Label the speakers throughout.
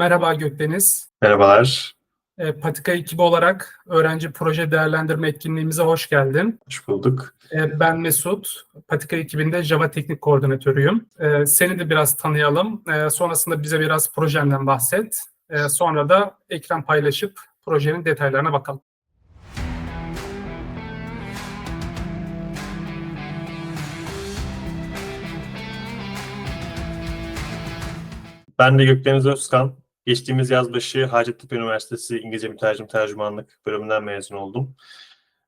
Speaker 1: Merhaba Gökdeniz.
Speaker 2: Merhabalar,
Speaker 1: E, Patika ekibi olarak öğrenci proje değerlendirme etkinliğimize hoş geldin.
Speaker 2: hoş bulduk.
Speaker 1: E, ben Mesut, Patika ekibinde Java Teknik Koordinatörüyüm. E, seni de biraz tanıyalım. E, sonrasında bize biraz projenden bahset. E, sonra da ekran paylaşıp projenin detaylarına bakalım.
Speaker 2: Ben de Gökdeniz Özkan. Geçtiğimiz yaz başı Hacettepe Üniversitesi İngilizce Mütercim Tercümanlık bölümünden mezun oldum.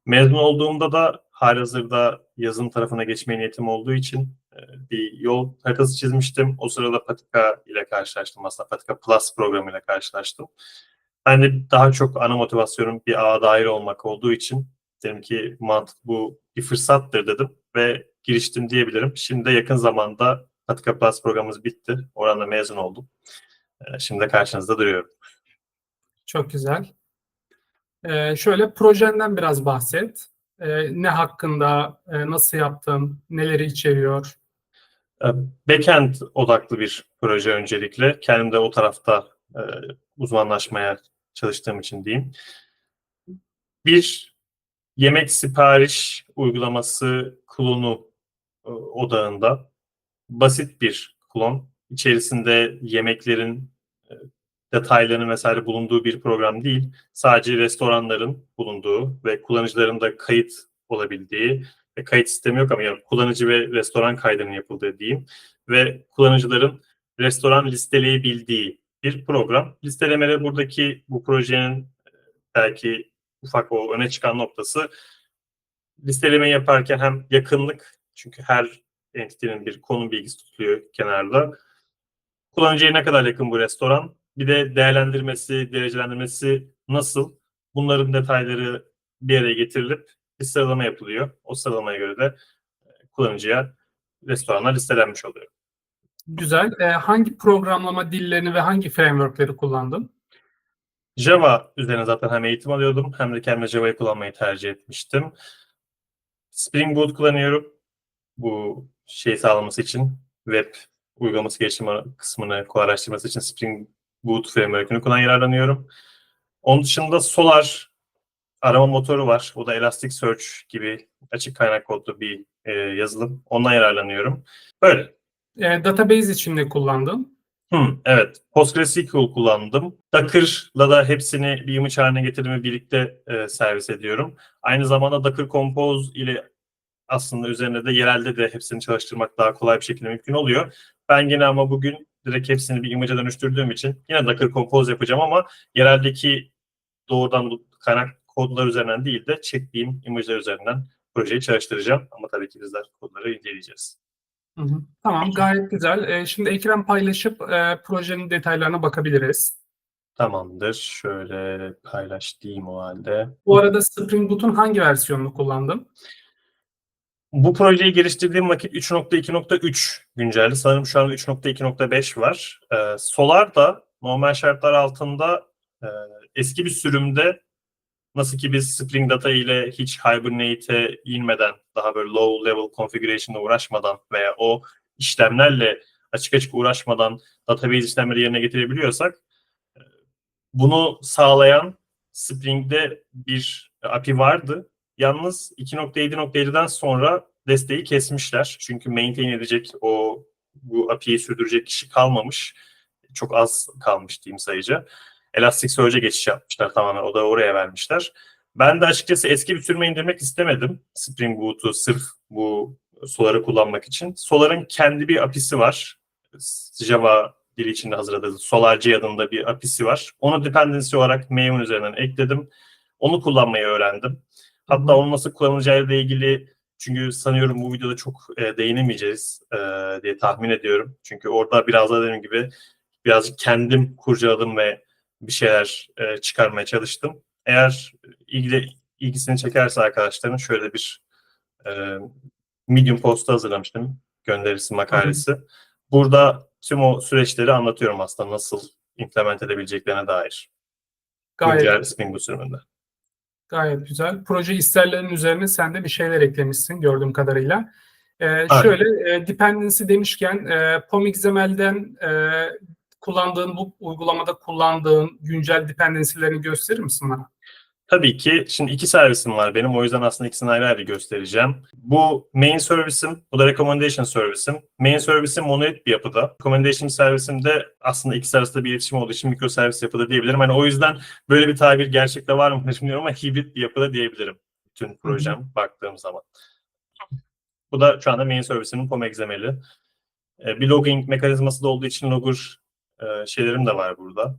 Speaker 2: Mezun olduğumda da halihazırda yazın tarafına geçmeye niyetim olduğu için e, bir yol haritası çizmiştim. O sırada Patika ile karşılaştım. Aslında Patika Plus programıyla karşılaştım. De daha çok ana motivasyonum bir ağa dair olmak olduğu için dedim ki mantık bu bir fırsattır dedim ve giriştim diyebilirim. Şimdi de yakın zamanda Patika Plus programımız bitti. Oranda mezun oldum. Ee, Şimdi karşınızda duruyorum.
Speaker 1: Çok güzel. E, şöyle projenden biraz bahset. E, ne hakkında, e, nasıl yaptın, neleri içeriyor?
Speaker 2: Ee, Backend odaklı bir proje öncelikle. Kendim de o tarafta e, uzmanlaşmaya çalıştığım için diyeyim. Bir yemek sipariş uygulaması klonu e, odağında basit bir klon. İçerisinde yemeklerin detaylarının vesaire bulunduğu bir program değil. Sadece restoranların bulunduğu ve kullanıcıların da kayıt olabildiği ve kayıt sistemi yok ama yani kullanıcı ve restoran kaydının yapıldığı diyeyim ve kullanıcıların restoran listeleyebildiği bir program. Listelemede buradaki bu projenin e, belki ufak o öne çıkan noktası listeleme yaparken hem yakınlık çünkü her entitenin bir konum bilgisi tutuluyor kenarda. Kullanıcıya ne kadar yakın bu restoran? Bir de değerlendirmesi, derecelendirmesi nasıl? Bunların detayları bir araya getirilip bir sıralama yapılıyor. O sıralamaya göre de e, kullanıcıya restoranlar listelenmiş oluyor.
Speaker 1: Güzel. E, hangi programlama dillerini ve hangi frameworkleri kullandın?
Speaker 2: Java üzerine zaten hem eğitim alıyordum hem de kendime Java'yı kullanmayı tercih etmiştim. Spring Boot kullanıyorum. Bu şey sağlaması için web uygulaması geliştirme kısmını kolaylaştırması için Spring Boot framework'ünü kullan yararlanıyorum. Onun dışında Solar arama motoru var. O da Elasticsearch gibi açık kaynak kodlu bir e, yazılım. Ondan yararlanıyorum. Böyle.
Speaker 1: E, database için ne kullandın?
Speaker 2: Hmm, evet. PostgreSQL kullandım. Docker'la da hepsini bir image haline getirdiğimi birlikte e, servis ediyorum. Aynı zamanda Docker Compose ile aslında üzerine de yerelde de hepsini çalıştırmak daha kolay bir şekilde mümkün oluyor. Ben yine ama bugün direkt hepsini bir image'a dönüştürdüğüm için yine Docker Compose yapacağım ama yereldeki doğrudan bu kaynak kodlar üzerinden değil de çektiğim image'ler üzerinden projeyi çalıştıracağım. Ama tabii ki bizler kodları inceleyeceğiz.
Speaker 1: Hı hı. Tamam, gayet güzel. E, şimdi ekran paylaşıp e, projenin detaylarına bakabiliriz.
Speaker 2: Tamamdır. Şöyle paylaş diyeyim o halde.
Speaker 1: Bu arada Spring Boot'un hangi versiyonunu kullandın?
Speaker 2: Bu projeyi geliştirdiğim vakit 3.2.3 günceldi. Sanırım şu an 3.2.5 var. Ee, Solar da normal şartlar altında e, eski bir sürümde nasıl ki biz Spring Data ile hiç Hibernate'e inmeden daha böyle low level configuration'la uğraşmadan veya o işlemlerle açık açık uğraşmadan database işlemleri yerine getirebiliyorsak e, bunu sağlayan Spring'de bir API vardı. Yalnız 2.7.7'den sonra desteği kesmişler. Çünkü maintain edecek o bu API'yi sürdürecek kişi kalmamış. Çok az kalmış diyeyim sayıca. Elasticsearch'e geçiş yapmışlar tamamen. O da oraya vermişler. Ben de açıkçası eski bir sürüme indirmek istemedim. Spring Boot'u sırf bu Solar'ı kullanmak için. Solar'ın kendi bir API'si var. Java dili içinde hazırladığı Solar.j adında bir API'si var. Onu dependency olarak Maven üzerinden ekledim. Onu kullanmayı öğrendim. Hatta onun nasıl kullanılacağıyla ilgili çünkü sanıyorum bu videoda çok e, değinemeyeceğiz e, diye tahmin ediyorum. Çünkü orada biraz da dediğim gibi birazcık kendim kurcaladım ve bir şeyler e, çıkarmaya çalıştım. Eğer ilgili ilgisini çekerse arkadaşların şöyle bir e, Medium postu hazırlamıştım. Gönderisi makalesi. Burada tüm o süreçleri anlatıyorum aslında nasıl implement edebileceklerine dair.
Speaker 1: Gayet
Speaker 2: Güncel Spring Boot sürümünde.
Speaker 1: Gayet güzel. Proje isterlerinin üzerine sen de bir şeyler eklemişsin gördüğüm kadarıyla. Ee, şöyle e, dependency demişken e, POM XML'den e, kullandığın bu uygulamada kullandığın güncel dependency'lerini gösterir misin bana?
Speaker 2: Tabii ki şimdi iki servisim var benim. O yüzden aslında ikisini ayrı ayrı göstereceğim. Bu main servisim, bu da recommendation servisim. Main servisim monolith bir yapıda. Recommendation servisim de aslında ikisi arasında bir iletişim olduğu için mikroservis yapıda diyebilirim. Hani o yüzden böyle bir tabir gerçekte var mı bilmiyorum ama hibrit bir yapıda diyebilirim. Bütün projem baktığım zaman. Bu da şu anda main servisimin POM egzemeli. Ee, Bir logging mekanizması da olduğu için logger e, şeylerim de var burada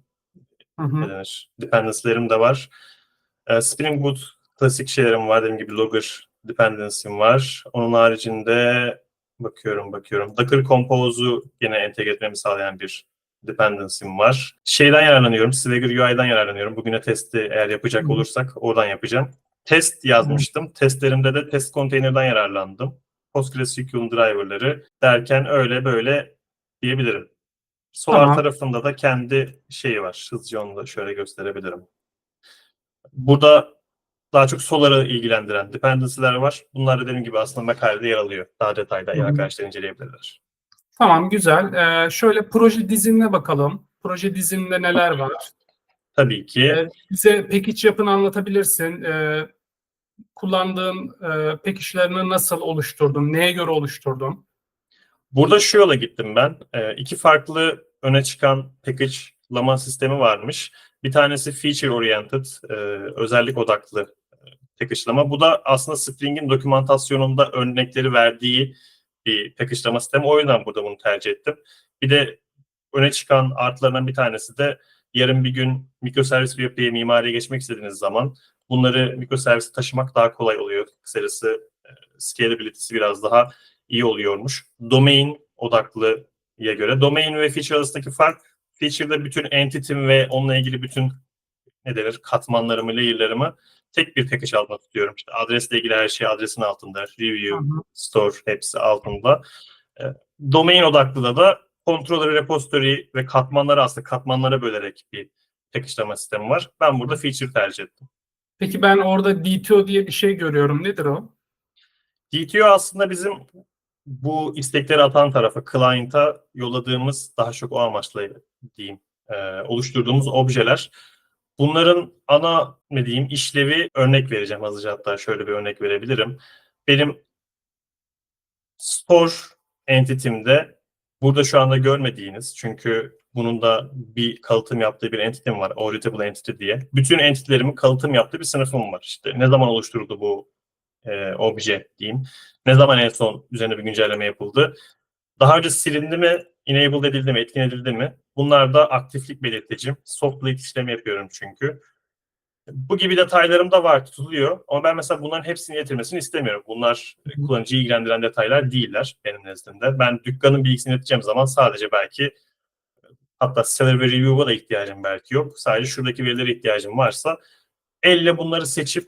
Speaker 1: Hı hı.
Speaker 2: Dependency'lerim de var. Ee, Spring Boot klasik şeylerim var. Dediğim gibi Logger dependency'm var. Onun haricinde bakıyorum bakıyorum. Docker Compose'u yine entegre etmemi sağlayan bir dependency'm var. Şeyden yararlanıyorum. Swagger UI'den yararlanıyorum. Bugüne testi eğer yapacak olursak oradan yapacağım. Test yazmıştım. Testlerimde de test container'dan yararlandım. PostgreSQL'un driver'ları derken öyle böyle diyebilirim. Solar
Speaker 1: Tamam.
Speaker 2: tarafında da kendi şeyi var. Hızlıca onu da şöyle gösterebilirim. Burada daha çok Solar'ı ilgilendiren dependency'ler var. Bunlar da dediğim gibi aslında makalede yer alıyor. Daha eğer
Speaker 1: hı.
Speaker 2: arkadaşlar inceleyebilirler.
Speaker 1: Tamam güzel. Ee, şöyle proje dizinine bakalım. Proje diziminde neler var?
Speaker 2: Tabii ki
Speaker 1: Ee, bize package yapını anlatabilirsin. Ee, kullandığın e, package'lerini nasıl oluşturdun? Neye göre oluşturdun?
Speaker 2: Burada şu yola gittim ben. Ee, iki farklı öne çıkan package'lama sistemi varmış. Bir tanesi feature oriented, e, özellik odaklı e, package'lama. Bu da aslında Spring'in dokümantasyonunda örnekleri verdiği bir package'lama sistemi. O yüzden burada bunu tercih ettim. Bir de öne çıkan artlarından bir tanesi de yarın bir gün mikroservis bir yapıya mimariye geçmek istediğiniz zaman bunları mikroservise taşımak daha kolay oluyor. Kısacası e, scalability'si biraz daha iyi oluyormuş. Domain odaklıya göre. Domain ve feature arasındaki fark feature'da bütün entity'm ve onunla ilgili bütün ne denir katmanlarımı, layer'larımı tek bir package altında tutuyorum. İşte adresle ilgili her şey adresin altında. Review,
Speaker 1: Hı hı.
Speaker 2: store hepsi altında. E, domain odaklıda da controller, repository ve katmanları aslında katmanlara bölerek bir package'lama sistemi var. Ben burada feature tercih ettim.
Speaker 1: Peki ben orada DTO diye bir şey görüyorum. Nedir o?
Speaker 2: DTO aslında bizim bu istekleri atan tarafa, client'a yolladığımız daha çok o amaçla diyeyim, e, oluşturduğumuz objeler. Bunların ana ne diyeyim işlevi örnek vereceğim hızlıca hatta şöyle bir örnek verebilirim. Benim store entity'mde burada şu anda görmediğiniz çünkü bunun da bir kalıtım yaptığı bir entity'm var. Auditable entity diye. Bütün entity'lerimin kalıtım yaptığı bir sınıfım var. İşte ne zaman oluşturuldu bu e, obje diyeyim. Ne zaman en son üzerine bir güncelleme yapıldı? Daha önce silindi mi, enable edildi mi, etkin edildi mi? Bunlar da aktiflik belirticim. Soft delete işlemi yapıyorum çünkü. Bu gibi detaylarım da var, tutuluyor. Ama ben mesela bunların hepsini getirmesini istemiyorum. Bunlar kullanıcıyı ilgilendiren detaylar değiller benim nezdimde. Ben dükkanın bilgisini ileteceğim zaman sadece belki hatta seller ve review'a da ihtiyacım belki yok. Sadece şuradaki verilere ihtiyacım varsa elle bunları seçip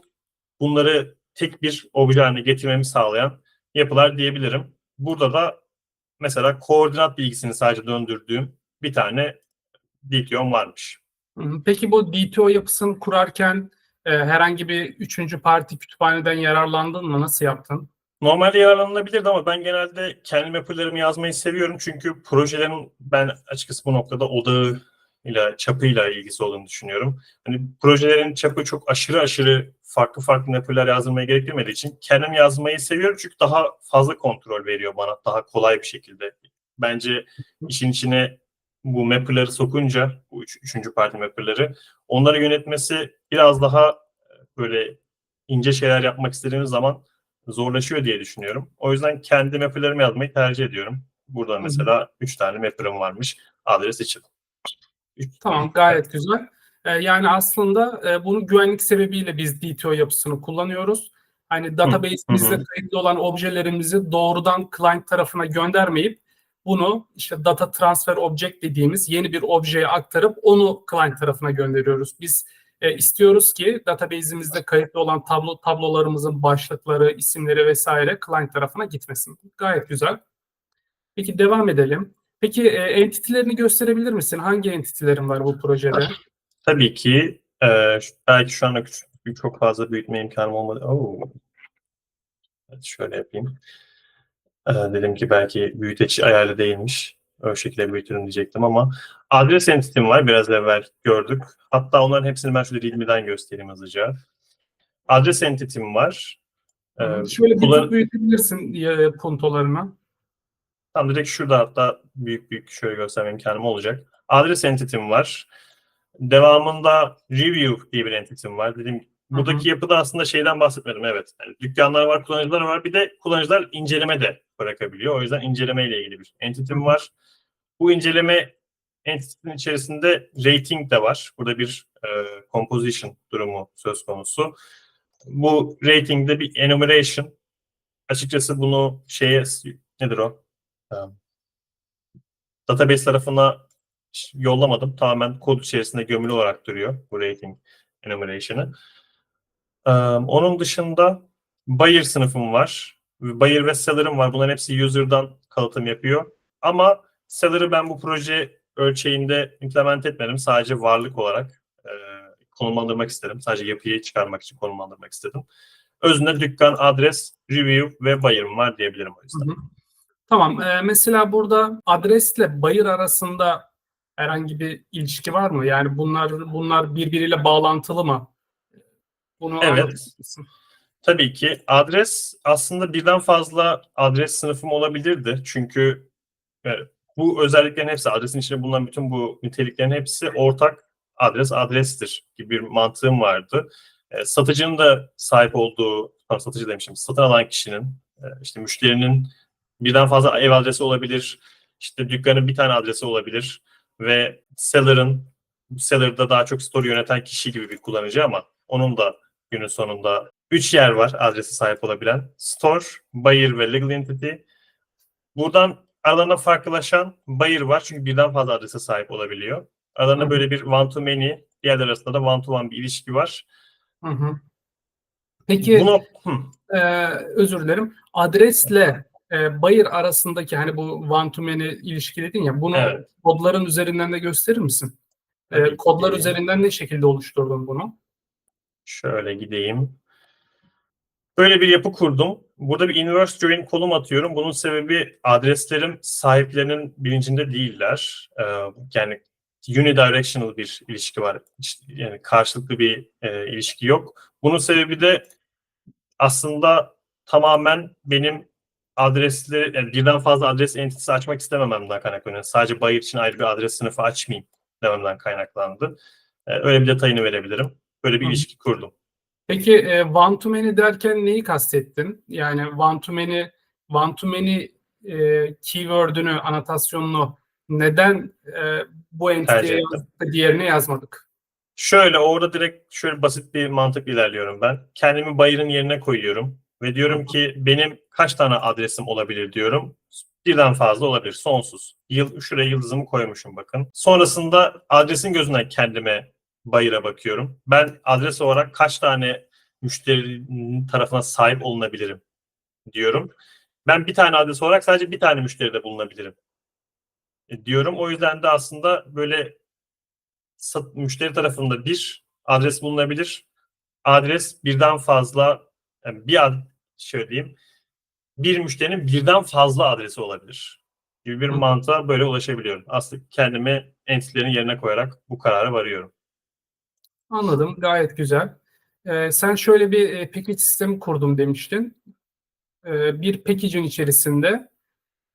Speaker 2: bunları tek bir obje haline getirmemi sağlayan yapılar diyebilirim. Burada da mesela koordinat bilgisini sadece döndürdüğüm bir tane DTO'm varmış.
Speaker 1: Peki bu DTO yapısını kurarken e, herhangi bir üçüncü parti kütüphaneden yararlandın mı? Nasıl yaptın?
Speaker 2: Normalde yararlanılabilirdi ama ben genelde kendi mapper'larımı yazmayı seviyorum. Çünkü projelerin ben açıkçası bu noktada odağı ile çapıyla ilgisi olduğunu düşünüyorum. Hani projelerin çapı çok aşırı aşırı farklı farklı mapper'lar yazdırmaya gerektirmediği için kendim yazmayı seviyorum çünkü daha fazla kontrol veriyor bana daha kolay bir şekilde. Bence işin içine bu mapper'ları sokunca bu üç, üçüncü parti mapper'ları onları yönetmesi biraz daha e, böyle ince şeyler yapmak istediğimiz zaman zorlaşıyor diye düşünüyorum. O yüzden kendi mapper'larımı yazmayı tercih ediyorum. Burada mesela 3 tane mapper'ım varmış. Adres için.
Speaker 1: Tamam gayet güzel. Ee, yani aslında e, bunu güvenlik sebebiyle biz DTO yapısını kullanıyoruz. Hani database'imizde kayıtlı olan objelerimizi doğrudan client tarafına göndermeyip bunu işte data transfer object dediğimiz yeni bir objeye aktarıp onu client tarafına gönderiyoruz. Biz e, istiyoruz ki database'imizde kayıtlı olan tablo tablolarımızın başlıkları, isimleri vesaire client tarafına gitmesin. Gayet güzel. Peki devam edelim. Peki e, entity'lerini gösterebilir misin? Hangi entity'lerin var bu projede?
Speaker 2: Tabii ki e, belki şu anda küçük, çok fazla büyütme imkanım olmadı. Oo. Evet, şöyle yapayım. E, dedim ki belki büyüteç ayarlı değilmiş. o şekilde büyütürüm diyecektim ama adres entity'm var biraz evvel gördük. Hatta onların hepsini ben şöyle readme'den göstereyim hızlıca. Adres entity'm var. Ee,
Speaker 1: Şöyle bir
Speaker 2: kullan-
Speaker 1: büyütebilirsin e, puntolarını.
Speaker 2: Tam direkt şurada hatta büyük büyük şöyle gösterme imkanım olacak. Adres entity'm var. Devamında review diye bir entity'm var. Dediğim buradaki yapıda aslında şeyden bahsetmedim evet. Yani dükkanlar var, kullanıcılar var. Bir de kullanıcılar inceleme de bırakabiliyor. O yüzden inceleme ile ilgili bir entity'm var. Bu inceleme entity'nin içerisinde rating de var. Burada bir e, composition durumu söz konusu. Bu ratingde bir enumeration. Açıkçası bunu şeye nedir o? Database tarafına yollamadım. Tamamen kod içerisinde gömülü olarak duruyor bu rating enumeration'ı. Um, onun dışında buyer sınıfım var. Buyer ve seller'ım var. Bunların hepsi user'dan kalıtım yapıyor. Ama seller'ı ben bu proje ölçeğinde implement etmedim. Sadece varlık olarak e, konumlandırmak istedim. Sadece yapıyı çıkarmak için konumlandırmak istedim. Özünde dükkan, adres, review ve buyer'ım var diyebilirim o yüzden.
Speaker 1: Hı hı. Tamam. e, mesela burada adresle bayır arasında herhangi bir ilişki var mı? Yani bunlar bunlar birbiriyle bağlantılı mı? Bunu
Speaker 2: Evet. Tabii ki adres aslında birden fazla adres sınıfım olabilirdi. Çünkü evet, bu özelliklerin hepsi adresin içinde bulunan bütün bu niteliklerin hepsi ortak adres adrestir gibi bir mantığım vardı. E, satıcının da sahip olduğu, satıcı demişim, satın alan kişinin, e, işte müşterinin birden fazla ev adresi olabilir, işte dükkanın bir tane adresi olabilir ve seller'ın, seller'da daha çok store yöneten kişi gibi bir kullanıcı ama onun da günün sonunda üç yer var adresi sahip olabilen. Store, buyer ve legal entity. Buradan aralarında farklılaşan buyer var çünkü birden fazla adrese sahip olabiliyor. Aralarında böyle bir one to many, diğerler arasında da one to one bir ilişki var.
Speaker 1: Hı hı. Peki
Speaker 2: Bunu hı,
Speaker 1: e, özür dilerim. Adresle e, bayır arasındaki hani bu one to many ilişki dedin ya bunu
Speaker 2: Evet.
Speaker 1: kodların üzerinden de gösterir misin? E,
Speaker 2: Tabii ki.
Speaker 1: kodlar üzerinden ne şekilde oluşturdun bunu?
Speaker 2: şöyle gideyim. Böyle bir yapı kurdum. Burada bir inverse join kolum atıyorum. Bunun sebebi adreslerim sahiplerinin bilincinde değiller. Ee, yani unidirectional bir ilişki var. Yani karşılıklı bir e, ilişki yok. Bunun sebebi de aslında tamamen benim adresleri, yani birden fazla adres entitesi açmak istemememden kaynaklanıyor. Sadece buyer için ayrı bir adres sınıfı açmayayım dememden kaynaklandı. Ee, öyle bir detayını verebilirim. Böyle bir
Speaker 1: Hı.
Speaker 2: ilişki kurdum.
Speaker 1: Peki e, one to many derken neyi kastettin? Yani one to many, one to many e, keyword'ünü, anotasyonunu neden e, bu entiteye yazdık, diğerine yazmadık?
Speaker 2: Şöyle orada direkt şöyle basit bir mantık ilerliyorum ben. Kendimi bayırın yerine koyuyorum ve diyorum ki benim kaç tane adresim olabilir diyorum. Birden fazla olabilir. Sonsuz. Yıl, şuraya yıldızımı koymuşum bakın. Sonrasında adresin gözünden kendime bayıra bakıyorum. Ben adres olarak kaç tane müşterinin tarafına sahip olunabilirim diyorum. Ben bir tane adres olarak sadece bir tane müşteride bulunabilirim e, diyorum. O yüzden de aslında böyle müşteri tarafında bir adres bulunabilir. Adres birden fazla yani bir ad, şöyle diyeyim bir müşterinin birden fazla adresi olabilir gibi bir mantığa böyle ulaşabiliyorum. Aslında kendimi entity'lerin yerine koyarak bu karara varıyorum.
Speaker 1: Anladım, gayet güzel. E, sen şöyle bir e, package sistemi kurdum demiştin. E, bir package'in içerisinde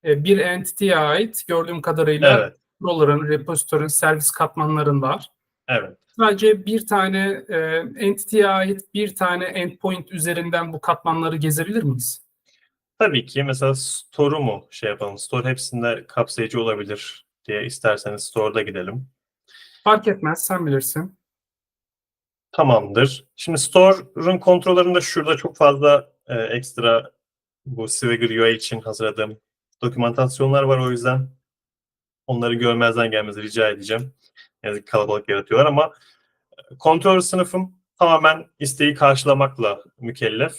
Speaker 1: e, bir entity'ye ait gördüğüm kadarıyla
Speaker 2: Evet,
Speaker 1: controller'ın, repository'nin, servis katmanların var.
Speaker 2: Evet.
Speaker 1: Sadece bir tane e, entity'ye ait bir tane endpoint üzerinden bu katmanları gezebilir miyiz?
Speaker 2: Tabii ki mesela store'u mu şey yapalım? Store hepsinde kapsayıcı olabilir diye isterseniz store'da gidelim.
Speaker 1: Fark etmez, sen bilirsin.
Speaker 2: Tamamdır. Şimdi Store'un kontrollerinde şurada çok fazla e, ekstra bu Swagger UI için hazırladığım dokümantasyonlar var o yüzden onları görmezden gelmenizi rica edeceğim. Yazık kalabalık yaratıyorlar ama e, kontrol sınıfım tamamen isteği karşılamakla mükellef.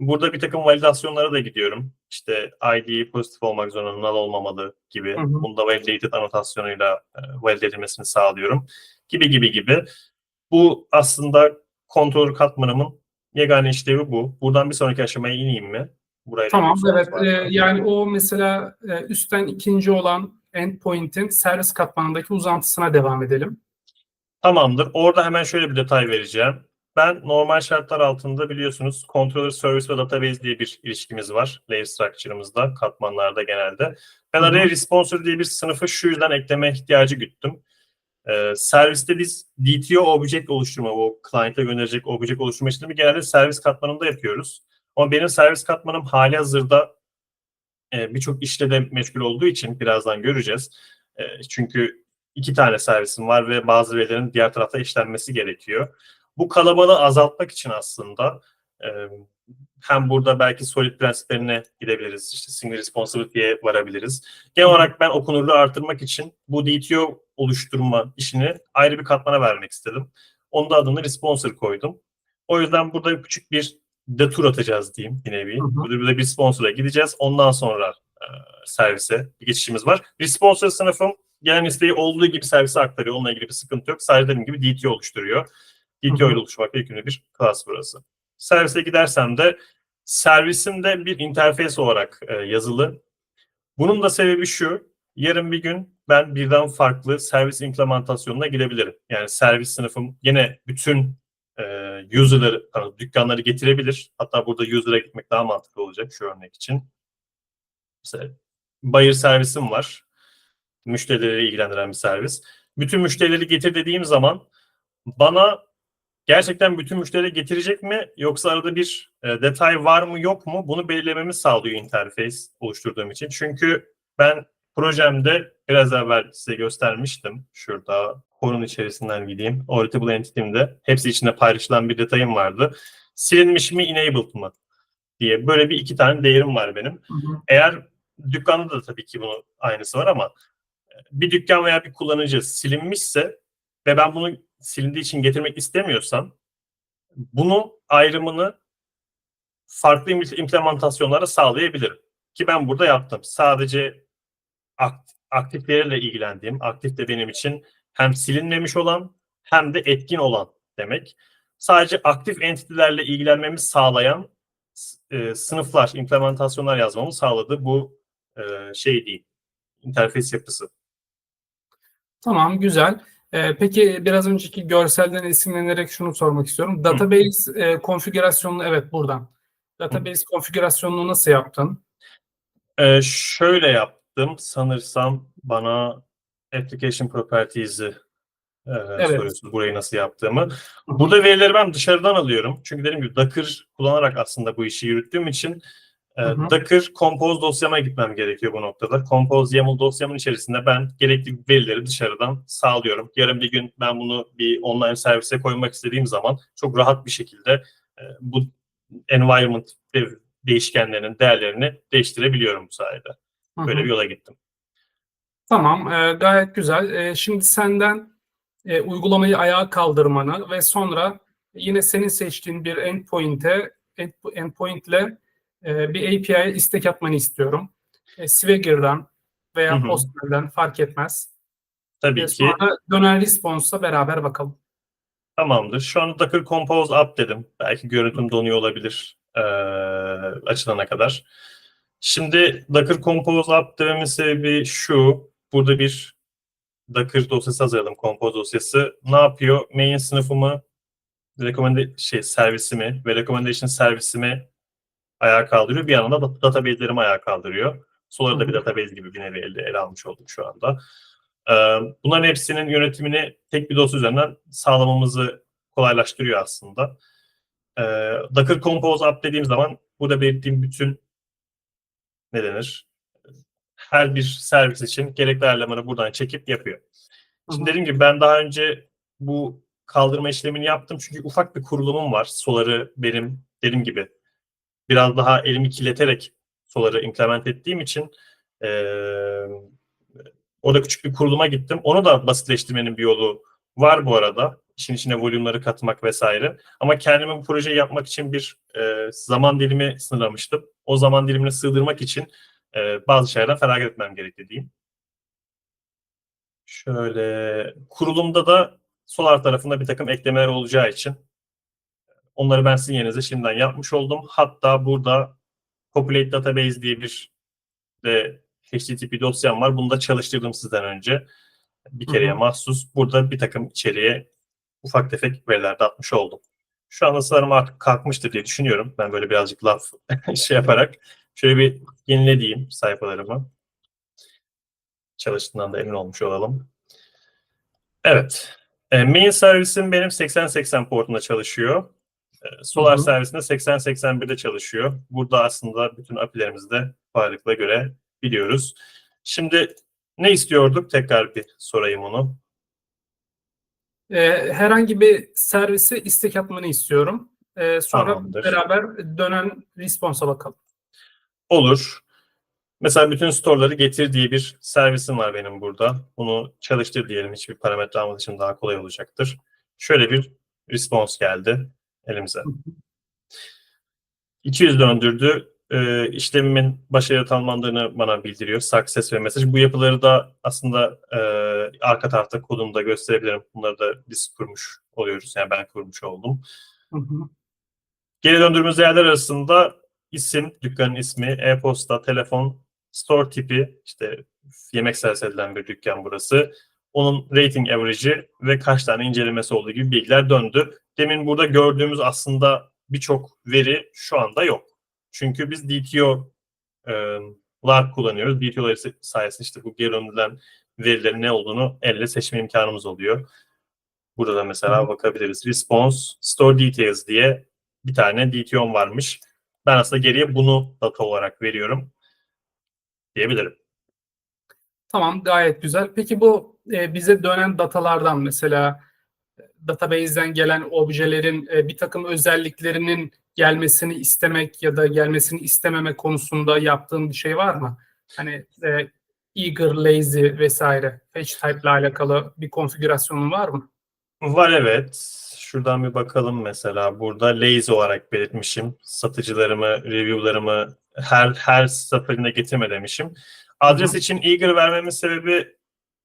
Speaker 2: Burada bir takım validasyonlara da gidiyorum. İşte ID pozitif olmak zorunda, null olmamalı gibi.
Speaker 1: Hı hı.
Speaker 2: Bunu da validated anotasyonuyla e, valide edilmesini sağlıyorum. Gibi gibi gibi. Bu aslında kontrol katmanımın yegane işlevi bu. Buradan bir sonraki aşamaya ineyim mi? Burayla
Speaker 1: Tamam, evet. E,
Speaker 2: mı?
Speaker 1: yani o mesela e, üstten ikinci olan endpoint'in servis katmanındaki uzantısına devam edelim.
Speaker 2: Tamamdır. Orada hemen şöyle bir detay vereceğim. Ben normal şartlar altında biliyorsunuz controller service ve database diye bir ilişkimiz var. Layer structure'ımızda, katmanlarda genelde. Ben
Speaker 1: Hı hı.
Speaker 2: araya responser diye bir sınıfı şu yüzden ekleme ihtiyacı güttüm. Ee, serviste biz DTO object oluşturma, o client'e gönderecek object oluşturma işlemi genelde servis katmanında yapıyoruz. Ama benim servis katmanım hali hazırda e, birçok işle de meşgul olduğu için birazdan göreceğiz. E, çünkü iki tane servisim var ve bazı verilerin diğer tarafta işlenmesi gerekiyor. Bu kalabalığı azaltmak için aslında e, hem burada belki solid prensiplerine gidebiliriz. İşte single responsibility'ye varabiliriz. Genel olarak ben okunurluğu artırmak için bu DTO oluşturma işini ayrı bir katmana vermek istedim. Onun da adını responsor koydum. O yüzden burada küçük bir detour atacağız diyeyim bir nevi.
Speaker 1: Hı.
Speaker 2: Burada bir de bir sponsora gideceğiz. Ondan sonra e, servise bir geçişimiz var. Responsor sınıfım gelen isteği olduğu gibi servise aktarıyor. Onunla ilgili bir sıkıntı yok. Sadece dediğim gibi DTO oluşturuyor.
Speaker 1: Hı.
Speaker 2: ile oluşturmakla yükümlü bir class burası. Servise gidersem de servisimde bir interface olarak e, yazılı. Bunun da sebebi şu. Yarın bir gün ben birden farklı servis implementasyonuna gidebilirim. Yani servis sınıfım yine bütün e, user'ları, pardon, dükkanları getirebilir. Hatta burada user'a gitmek daha mantıklı olacak şu örnek için. Mesela buyer servisim var. Müşterileri ilgilendiren bir servis. Bütün müşterileri getir dediğim zaman bana gerçekten bütün müşterileri getirecek mi yoksa arada bir e, detay var mı yok mu bunu belirlememi sağlıyor interface oluşturduğum için. Çünkü ben projemde biraz evvel size göstermiştim. Şurada konunun içerisinden gideyim. Auditable Entity'mde hepsi içinde paylaşılan bir detayım vardı. Silinmiş mi, enabled mı diye böyle bir iki tane değerim var benim.
Speaker 1: Hı hı.
Speaker 2: Eğer dükkanda da tabii ki bunun aynısı var ama e, bir dükkan veya bir kullanıcı silinmişse ve ben bunu silindiği için getirmek istemiyorsam bunu ayrımını farklı im- implementasyonlara sağlayabilirim. Ki ben burada yaptım. Sadece akt- aktifleriyle ilgilendiğim, aktif de benim için hem silinmemiş olan hem de etkin olan demek. Sadece aktif entity'lerle ilgilenmemi sağlayan e, sınıflar, implementasyonlar yazmamı sağladı. Bu e, şey değil, interfeys yapısı.
Speaker 1: Tamam, güzel. Ee, peki biraz önceki görselden esinlenerek şunu sormak istiyorum. Database e, konfigürasyonunu evet buradan. Database konfigürasyonunu nasıl yaptın?
Speaker 2: Ee, şöyle yaptım. Sanırsam bana application properties'i e, soruyorsunuz burayı nasıl yaptığımı. Burada verileri ben dışarıdan alıyorum. Çünkü dediğim gibi Docker kullanarak aslında bu işi yürüttüğüm için e. Docker Compose dosyama gitmem gerekiyor bu noktada. Compose YAML dosyamın içerisinde ben gerekli verileri dışarıdan sağlıyorum. Yarın bir gün ben bunu bir online servise koymak istediğim zaman çok rahat bir şekilde e, bu environment değişkenlerinin değerlerini değiştirebiliyorum bu sayede. Böyle
Speaker 1: hı.
Speaker 2: bir yola gittim.
Speaker 1: Tamam, e, gayet güzel. E, şimdi senden e, uygulamayı ayağa kaldırmanı ve sonra yine senin seçtiğin bir endpoint'e end, endpoint'le e, bir API'ye istek atmanı istiyorum. E, Swagger'dan veya
Speaker 2: Hı hı.
Speaker 1: Postman'dan fark etmez.
Speaker 2: Tabii
Speaker 1: Ve
Speaker 2: ki.
Speaker 1: sonra döner response'la beraber bakalım.
Speaker 2: Tamamdır. Şu an Docker Compose Up dedim. Belki görüntüm donuyor olabilir eee, açılana kadar. Şimdi Docker Compose Up dememin sebebi şu. Burada bir Docker dosyası hazırladım. Compose dosyası. Ne yapıyor? Main sınıfımı recommend şey servisimi ve recommendation servisimi ayağa kaldırıyor. Bir yandan da database'lerimi ayağa kaldırıyor. Solar'da bir database gibi bir nevi elde ele almış olduk şu anda. Ee, Bunların hepsinin yönetimini tek bir dosya üzerinden sağlamamızı kolaylaştırıyor aslında. Ee, Docker Compose App dediğim zaman burada belirttiğim bütün ne denir? Her bir servis için gerekli ayarlamaları buradan çekip yapıyor. Şimdi
Speaker 1: Hı hı.
Speaker 2: dediğim gibi ben daha önce bu kaldırma işlemini yaptım çünkü ufak bir kurulumum var. Solar'ı benim dediğim gibi biraz daha elimi kirleterek Solar'ı implement ettiğim için eee orada küçük bir kuruluma gittim. Onu da basitleştirmenin bir yolu var bu arada. İşin içine volümleri katmak vesaire. Ama kendime bu projeyi yapmak için bir e, zaman dilimi sınırlamıştım. O zaman dilimini sığdırmak için e, bazı şeylerden feragat etmem gerekti diyeyim. Şöyle kurulumda da Solar tarafında bir takım eklemeler olacağı için onları ben sizin yerinize şimdiden yapmış oldum. Hatta burada Populate Database diye bir de HTTP dosyam var. Bunu da çalıştırdım sizden önce. Bir kereye
Speaker 1: hı.
Speaker 2: mahsus. Burada bir takım içeriye ufak tefek veriler de atmış oldum. Şu anda sanırım artık kalkmıştır diye düşünüyorum. Ben böyle birazcık laf şey yaparak. Şöyle bir yenile diyeyim sayfalarımı. Çalıştığından da emin olmuş olalım. Evet. E, main servisim benim 8080 portunda çalışıyor. E, Solar
Speaker 1: Hı hı.
Speaker 2: servisinde 8081'de çalışıyor. Burada aslında bütün API'lerimizi de kolaylıkla görebiliyoruz. Şimdi ne istiyorduk? Tekrar bir sorayım onu.
Speaker 1: Ee, herhangi bir servise istek atmanı istiyorum. Ee, sonra
Speaker 2: Tamamdır.
Speaker 1: beraber dönen response'a bakalım.
Speaker 2: Olur. Mesela bütün store'ları getir diye bir servisim var benim burada. Bunu çalıştır diyelim. Hiçbir parametre almadığı için daha kolay olacaktır. Şöyle bir response geldi elimize. 200 döndürdü. Ee, işlemimin başarılı tanımlandığını bana bildiriyor. Success ve mesaj. Bu yapıları da aslında e, arka tarafta kodumda gösterebilirim. Bunları da biz kurmuş oluyoruz. Yani ben kurmuş oldum.
Speaker 1: Hı hı.
Speaker 2: Geri döndürdüğümüz değerler arasında isim, dükkanın ismi, e-posta, telefon, store tipi, işte yemek servisi edilen bir dükkan burası. Onun rating average'i ve kaç tane incelemesi olduğu gibi bilgiler döndü. Demin burada gördüğümüz aslında birçok veri şu anda yok. Çünkü biz DTO'lar kullanıyoruz. DTO'lar sayesinde işte bu geri döndürülen verilerin ne olduğunu elle seçme imkanımız oluyor. Burada da mesela bakabiliriz. Response, Store Details diye bir tane DTO'm varmış. Ben aslında geriye bunu data olarak veriyorum diyebilirim.
Speaker 1: Tamam, gayet güzel. Peki bu e, bize dönen datalardan mesela e, database'den gelen objelerin e, bir takım özelliklerinin gelmesini istemek ya da gelmesini istememe konusunda yaptığın bir şey var mı? Hani e, eager, lazy vesaire fetch type ile alakalı bir konfigürasyonun var mı?
Speaker 2: Var evet. Şuradan bir bakalım mesela. Burada lazy olarak belirtmişim. Satıcılarımı, review'larımı her her seferinde getirme demişim. Adres
Speaker 1: Hı hı.
Speaker 2: için eager vermemin sebebi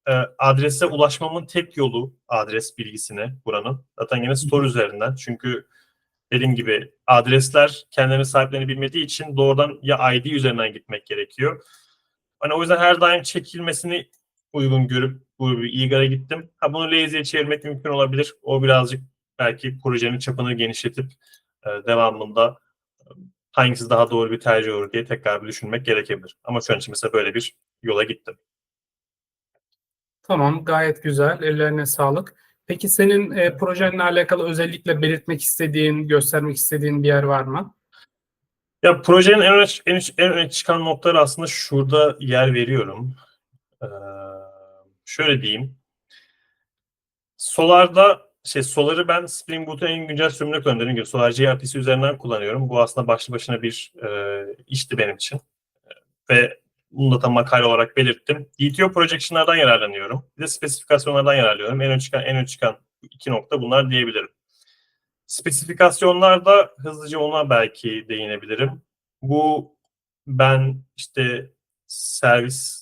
Speaker 2: e, adrese ulaşmamın tek yolu adres bilgisine buranın. Zaten yine store üzerinden. Çünkü dediğim gibi adresler kendilerine sahiplerini bilmediği için doğrudan ya ID üzerinden gitmek gerekiyor. Hani o yüzden her daim çekilmesini uygun görüp bu bir eager'a gittim. Ha bunu lazy'ye çevirmek mümkün olabilir. O birazcık belki projenin çapını genişletip e, devamında e, hangisi daha doğru bir tercih olur diye tekrar bir düşünmek gerekebilir. Ama şu an için mesela böyle bir yola gittim.
Speaker 1: Tamam, gayet güzel. Ellerine sağlık. Peki senin e, projenle alakalı özellikle belirtmek istediğin, göstermek istediğin bir yer var mı?
Speaker 2: Ya projenin en öne, en, en öne çıkan noktaları aslında şurada yer veriyorum. Ee, şöyle diyeyim. Solar'da şey Solar'ı ben Spring Boot'un en güncel sürümüne kullanıyorum. gibi Solar JRPC üzerinden kullanıyorum. Bu aslında başlı başına bir e, işti benim için. E, Ve bunu da tam makale olarak belirttim. DTO projection'lardan yararlanıyorum. Bir de spesifikasyonlardan yararlanıyorum. En ön çıkan en ön çıkan iki nokta bunlar diyebilirim. Spesifikasyonlarda hızlıca ona belki değinebilirim. Bu ben işte servis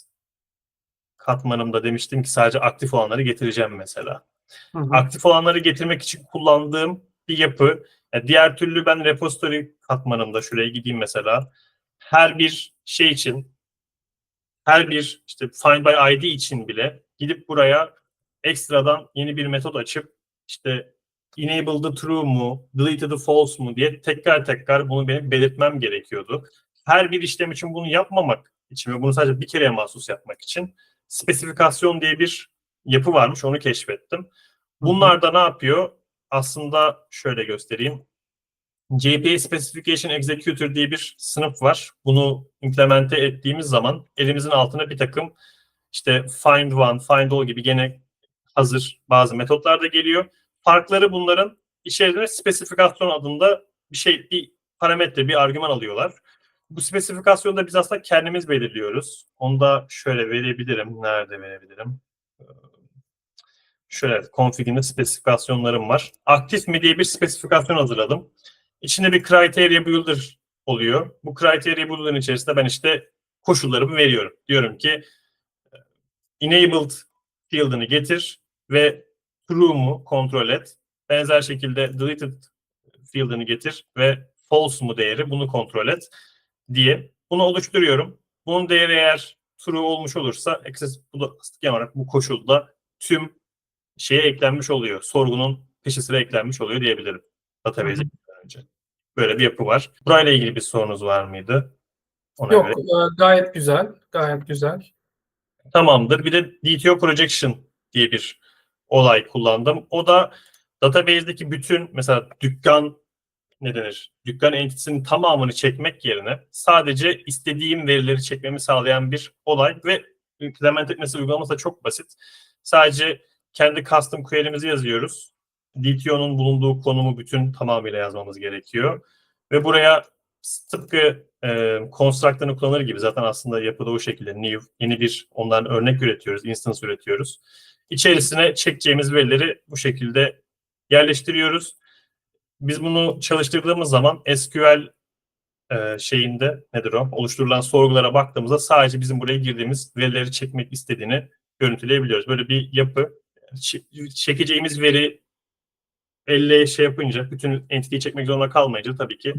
Speaker 2: katmanımda demiştim ki sadece aktif olanları getireceğim mesela.
Speaker 1: Hı hı.
Speaker 2: Aktif olanları getirmek için kullandığım bir yapı. Yani diğer türlü ben repository katmanımda şuraya gideyim mesela. Her bir şey için her bir işte find by ID için bile gidip buraya ekstradan yeni bir metot açıp işte enable the true mu, delete the false mu diye tekrar tekrar bunu benim belirtmem gerekiyordu. Her bir işlem için bunu yapmamak için ve bunu sadece bir kereye mahsus yapmak için spesifikasyon diye bir yapı varmış onu keşfettim. Bunlar da ne yapıyor? Aslında şöyle göstereyim. JPA Specification Executor diye bir sınıf var. Bunu implemente ettiğimiz zaman elimizin altına bir takım işte find one, find all gibi gene hazır bazı metotlar da geliyor. Farkları bunların içerisinde spesifikasyon adında bir şey, bir parametre, bir argüman alıyorlar. Bu spesifikasyonu da biz aslında kendimiz belirliyoruz. Onu da şöyle verebilirim. Nerede verebilirim? Şöyle config'inde spesifikasyonlarım var. Aktif mi diye bir spesifikasyon hazırladım. İçinde bir criteria builder oluyor. Bu criteria builder'ın içerisinde ben işte koşullarımı veriyorum. Diyorum ki enabled field'ını getir ve true mu kontrol et. Benzer şekilde deleted field'ını getir ve false mu değeri bunu kontrol et diye bunu oluşturuyorum. Bunun değeri eğer true olmuş olursa access bu da genel olarak bu koşulda tüm şeye eklenmiş oluyor. Sorgunun peşi sıra eklenmiş oluyor diyebilirim. Database'e önce. Böyle bir yapı var. Burayla ilgili bir sorunuz var mıydı? Ona
Speaker 1: Yok,
Speaker 2: göre.
Speaker 1: e, gayet güzel, gayet güzel.
Speaker 2: Tamamdır. Bir de DTO projection diye bir olay kullandım. O da database'deki bütün mesela dükkan ne denir? Dükkan entitesinin tamamını çekmek yerine sadece istediğim verileri çekmemi sağlayan bir olay ve implement etmesi uygulaması da çok basit. Sadece kendi custom query'mizi yazıyoruz. DTO'nun bulunduğu konumu bütün tamamıyla yazmamız gerekiyor. Ve buraya tıpkı e, construct'ını kullanır gibi zaten aslında yapıda o şekilde new yeni bir ondan örnek üretiyoruz, instance üretiyoruz. İçerisine çekeceğimiz verileri bu şekilde yerleştiriyoruz. Biz bunu çalıştırdığımız zaman SQL e, şeyinde nedir o? Oluşturulan sorgulara baktığımızda sadece bizim buraya girdiğimiz verileri çekmek istediğini görüntüleyebiliyoruz. Böyle bir yapı. Çekeceğimiz veri elle şey yapınca, bütün entity'yi çekmek zorunda kalmayınca tabii ki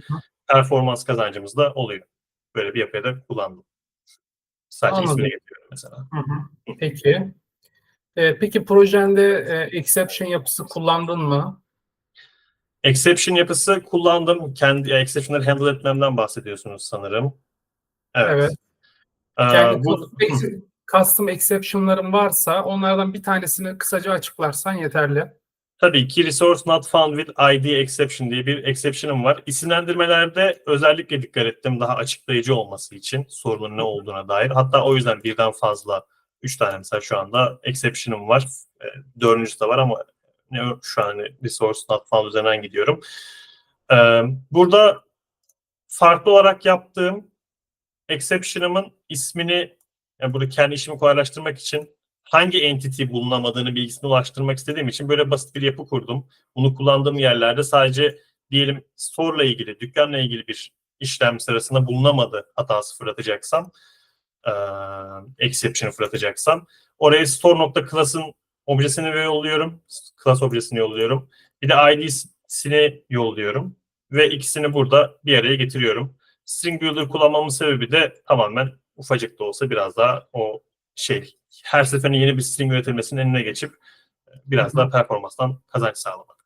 Speaker 2: performans kazancımız da oluyor. Böyle bir yapıya da kullandım. Sadece
Speaker 1: Anladım.
Speaker 2: ismini getiriyorum mesela.
Speaker 1: Hı hı. Peki. E, peki projende e, exception yapısı kullandın mı?
Speaker 2: Exception yapısı kullandım. Kendi exception'ları handle etmemden bahsediyorsunuz sanırım. Evet.
Speaker 1: Evet.
Speaker 2: Ee,
Speaker 1: Yani
Speaker 2: bu,
Speaker 1: custom exception'ların varsa onlardan bir tanesini kısaca açıklarsan yeterli.
Speaker 2: tabii ki resource not found with ID exception diye bir exception'ım var. İsimlendirmelerde özellikle dikkat ettim daha açıklayıcı olması için sorunun ne olduğuna dair. Hatta o yüzden birden fazla 3 tane mesela şu anda exception'ım var. Ee, Dördüncüsü de var ama şu an hani resource not found üzerinden gidiyorum. Ee, burada farklı olarak yaptığım exception'ımın ismini yani burada kendi işimi kolaylaştırmak için hangi entity bulunamadığını bilgisine ulaştırmak istediğim için böyle basit bir yapı kurdum. Bunu kullandığım yerlerde sadece diyelim store ile ilgili, dükkanla ilgili bir işlem sırasında bulunamadı hatası fırlatacaksam, eee exception fırlatacaksam oraya store.class'ın objesini yolluyorum. Class objesini yolluyorum. Bir de ID'sini yolluyorum. Ve ikisini burada bir araya getiriyorum. String Builder kullanmamın sebebi de tamamen ufacık da olsa biraz daha o şey her seferinde yeni bir string üretilmesinin önüne geçip e, biraz daha performanstan kazanç sağlamak.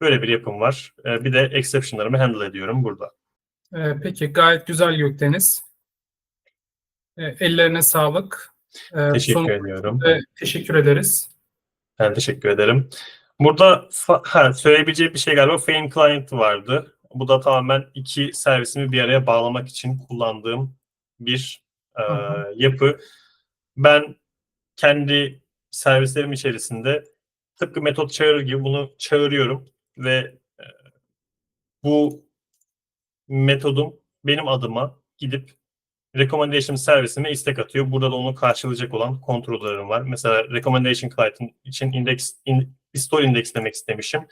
Speaker 2: Böyle bir yapım var. E, Bir de exception'larımı handle ediyorum burada.
Speaker 1: E, peki gayet güzel Gökdeniz. Ellerine sağlık.
Speaker 2: Teşekkür
Speaker 1: son-
Speaker 2: ediyorum.
Speaker 1: teşekkür ederiz.
Speaker 2: Ben teşekkür ederim. Burada ha, söyleyebileceğim bir şey galiba Fame Client vardı. Bu da tamamen iki servisimi bir araya bağlamak için kullandığım bir e, yapı. Ben kendi servislerim içerisinde tıpkı metot çağırır gibi bunu çağırıyorum ve e, bu metodum benim adıma gidip recommendation servisime istek atıyor. Burada da onu karşılayacak olan kontrollerim var. Mesela recommendation client'ın için index, in, bir store indekslemek istemişim.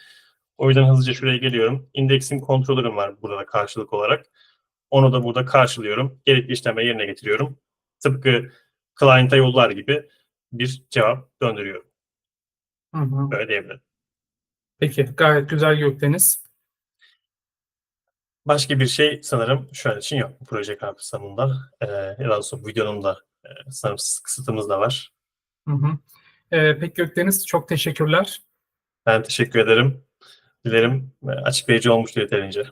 Speaker 2: O yüzden hızlıca şuraya geliyorum. Indexing kontrollerim var burada da karşılık olarak. Onu da burada karşılıyorum. Gerekli işlemleri yerine getiriyorum. Tıpkı client'a yollar gibi bir cevap döndürüyorum.
Speaker 1: Hı hı.
Speaker 2: Böyle diyebilirim.
Speaker 1: Peki gayet güzel Gökdeniz.
Speaker 2: Başka bir şey sanırım şu an için yok bu proje kapsamında. Ee, ya da bu videonun da e, sanırım kısıtımız da var.
Speaker 1: Hı hı. E, peki Gökdeniz çok teşekkürler.
Speaker 2: Ben teşekkür ederim. Dilerim açıklayıcı olmuştur yeterince.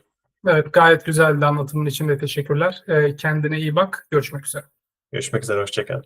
Speaker 1: Evet gayet güzeldi anlatımın için de teşekkürler. E, kendine iyi bak. Görüşmek üzere.
Speaker 2: Görüşmek üzere, hoşçakal.